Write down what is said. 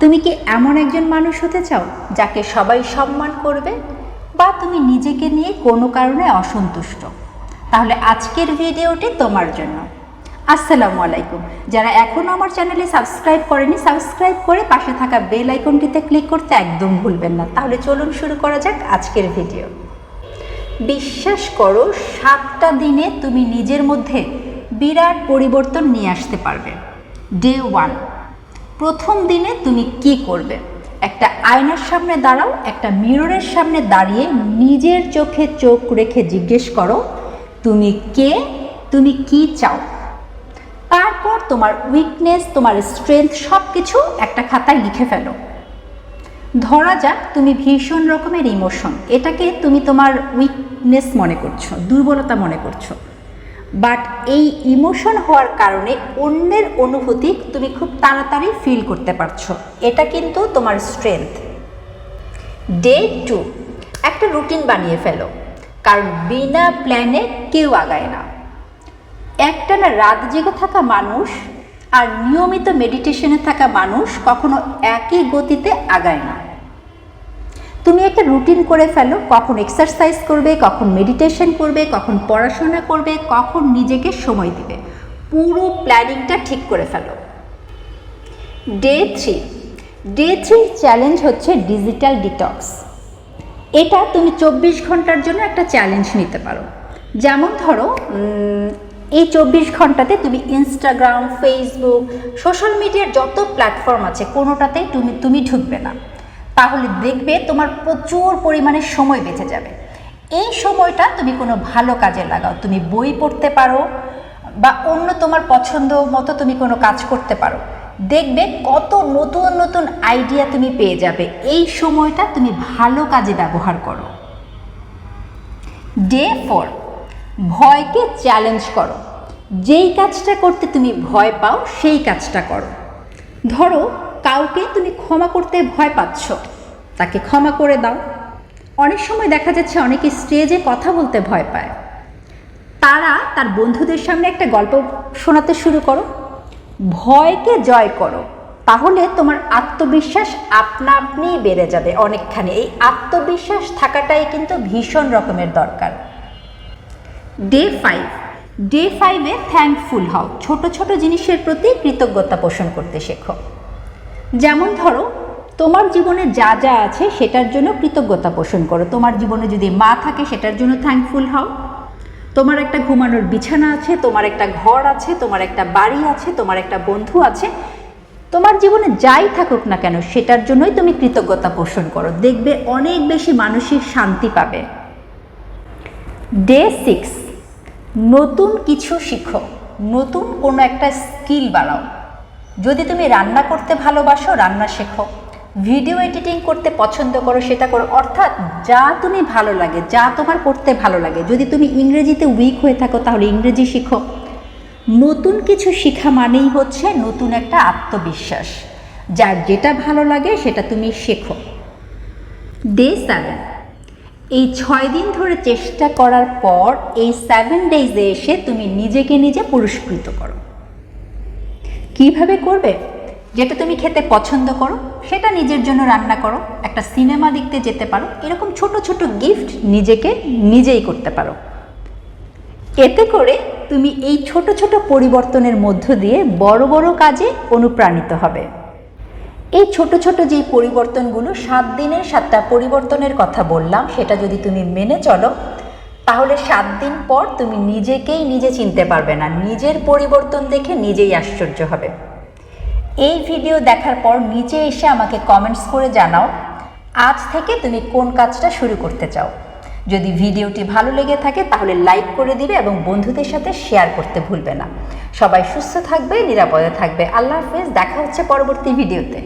তুমি কি এমন একজন মানুষ হতে চাও যাকে সবাই সম্মান করবে? বা তুমি নিজেকে নিয়ে কোনো কারণে অসন্তুষ্ট? তাহলে আজকের ভিডিওটি তোমার জন্য। আসসালামু আলাইকুম। যারা এখনও আমার চ্যানেলে সাবস্ক্রাইব করেনি, সাবস্ক্রাইব করে পাশে থাকা বেল আইকনটিতে ক্লিক করতে একদম ভুলবেন না। তাহলে চলুন শুরু করা যাক আজকের ভিডিও। বিশ্বাস করো, সাতটা দিনে তুমি নিজের মধ্যে বিরাট পরিবর্তন নিয়ে আসতে পারবে। ডে ওয়ান প্রথম দিনে তুমি কি করবে? একটা আয়নার সামনে দাঁড়াও, একটা মিররের সামনে দাঁড়িয়ে নিজের চোখে চোখ রেখে জিজ্ঞেস করো, তুমি কে? তুমি কি চাও? তারপর তোমার উইকনেস তোমার স্ট্রেংথ সব কিছু একটা খাতায় লিখে ফেলো। ধরা যাক তুমি ভীষণ রকমের ইমোশন এটাকে তুমি তোমার উইকনেস মনে করছ, দুর্বলতা মনে করছ। বাট এই ইমোশন হওয়ার কারণে অন্যের অনুভূতি তুমি খুব তাড়াতাড়ি ফিল করতে পারছ। এটা কিন্তু তোমার স্ট্রেংথ ডে টু একটা রুটিন বানিয়ে ফেলো। কারণ বিনা প্ল্যানে কেউ আগায় না। একটানা রাত জেগে থাকা মানুষ আর নিয়মিত মেডিটেশনে থাকা মানুষ কখনো একই গতিতে আগায় না। তুমি একটা রুটিন করে ফেলো, কখন এক্সারসাইজ করবে, কখন মেডিটেশন করবে, কখন পড়াশোনা করবে, কখন নিজেকে সময় দিবে। পুরো প্ল্যানিংটা ঠিক করে ফেলো। ডে থ্রি ডে থ্রির চ্যালেঞ্জ হচ্ছে ডিজিটাল ডিটক্স এটা তুমি চব্বিশ ঘণ্টার জন্য একটা চ্যালেঞ্জ নিতে পারো। যেমন ধরো এই চব্বিশ ঘন্টাতে তুমি ইনস্টাগ্রাম ফেসবুক সোশ্যাল মিডিয়ার যত প্ল্যাটফর্ম আছে, কোনোটাতেই তুমি তুমি ঢুকবে না। তাহলে দেখবে তোমার প্রচুর পরিমাণে সময় বেঁচে যাবে। এই সময়টা তুমি কোনো ভালো কাজে লাগাও। তুমি বই পড়তে পারো বা অন্য তোমার পছন্দ মতো তুমি কোনো কাজ করতে পারো। দেখবে কত নতুন নতুন আইডিয়া তুমি পেয়ে যাবে। এই সময়টা তুমি ভালো কাজে ব্যবহার করো। ডে ফোর ভয়কে চ্যালেঞ্জ করো। যেই কাজটা করতে তুমি ভয় পাও, সেই কাজটা করো। ধরো, কাউকে তুমি ক্ষমা করতে ভয় পাচ্ছ। তাকে ক্ষমা করে দাও। অনেক সময় দেখা যাচ্ছে অনেকে স্টেজে কথা বলতে ভয় পায়। তারা তার বন্ধুদের সামনে একটা গল্প শোনাতে শুরু করো। ভয়কে জয় করো। তাহলে তোমার আত্মবিশ্বাস আপনা আপনিই বেড়ে যাবে অনেকখানি। এই আত্মবিশ্বাস থাকাটাই কিন্তু ভীষণ রকমের দরকার। ডে ফাইভ ডে ফাইভে থ্যাঙ্কফুল হও। ছোট ছোট জিনিসের প্রতি কৃতজ্ঞতা পোষণ করতে শেখো। যেমন ধরো তোমার জীবনে যা যা আছে সেটার জন্য কৃতজ্ঞতা পোষণ করো। তোমার জীবনে যদি মা থাকে সেটার জন্য থ্যাঙ্কফুল হও। তোমার একটা ঘুমানোর বিছানা আছে, তোমার একটা ঘর আছে, তোমার একটা বাড়ি আছে, তোমার একটা বন্ধু আছে। তোমার জীবনে যাই থাকুক না কেন, সেটার জন্যই তুমি কৃতজ্ঞতা পোষণ করো। দেখবে অনেক বেশি মানসিক শান্তি পাবে। ডে সিক্স নতুন কিছু শিখো। নতুন কোনো একটা স্কিল বাড়াও। যদি তুমি রান্না করতে ভালোবাসো, রান্না শেখো। ভিডিও এডিটিং করতে পছন্দ করো, সেটা করো। অর্থাৎ যা তুমি ভালো লাগে, যা তোমার করতে ভালো লাগে। যদি তুমি ইংরেজিতে উইক হয়ে থাকো, তাহলে ইংরেজি শিখো। নতুন কিছু শেখা মানেই হচ্ছে নতুন একটা আত্মবিশ্বাস। যার যেটা ভালো লাগে, সেটা তুমি শেখো। ডে সেভেন এই ছয় দিন ধরে চেষ্টা করার পর, এই সেভেন ডেজে এসে তুমি নিজেকে নিজে পুরস্কৃত করো। কীভাবে করবে? যেটা তুমি খেতে পছন্দ করো সেটা নিজের জন্য রান্না করো, একটা সিনেমা দেখতে যেতে পারো, এরকম ছোট ছোট গিফট নিজেকে নিজেই করতে পারো। এতে করে তুমি এই ছোট ছোট পরিবর্তনের মধ্য দিয়ে বড় বড় কাজে অনুপ্রাণিত হবে। এই ছোট ছোট যে পরিবর্তনগুলো সাত দিনের সাতটা পরিবর্তনের কথা বললাম, সেটা যদি তুমি মেনে চলো, তাহলে সাত দিন পর তুমি নিজেকেই নিজে চিনতে পারবে না। নিজের পরিবর্তন দেখে নিজেই আশ্চর্য হবে। এই ভিডিও দেখার পর নিচে এসে আমাকে কমেন্টস করে জানাও, আজ থেকে তুমি কোন কাজটা শুরু করতে চাও? যদি ভিডিওটি ভালো লেগে থাকে তাহলে লাইক করে দিবে এবং বন্ধুদের সাথে শেয়ার করতে ভুলবে না। সবাই সুস্থ থাকবে, নিরাপদে থাকবে। আল্লাহ হাফেজ, দেখা হচ্ছে পরবর্তী ভিডিওতে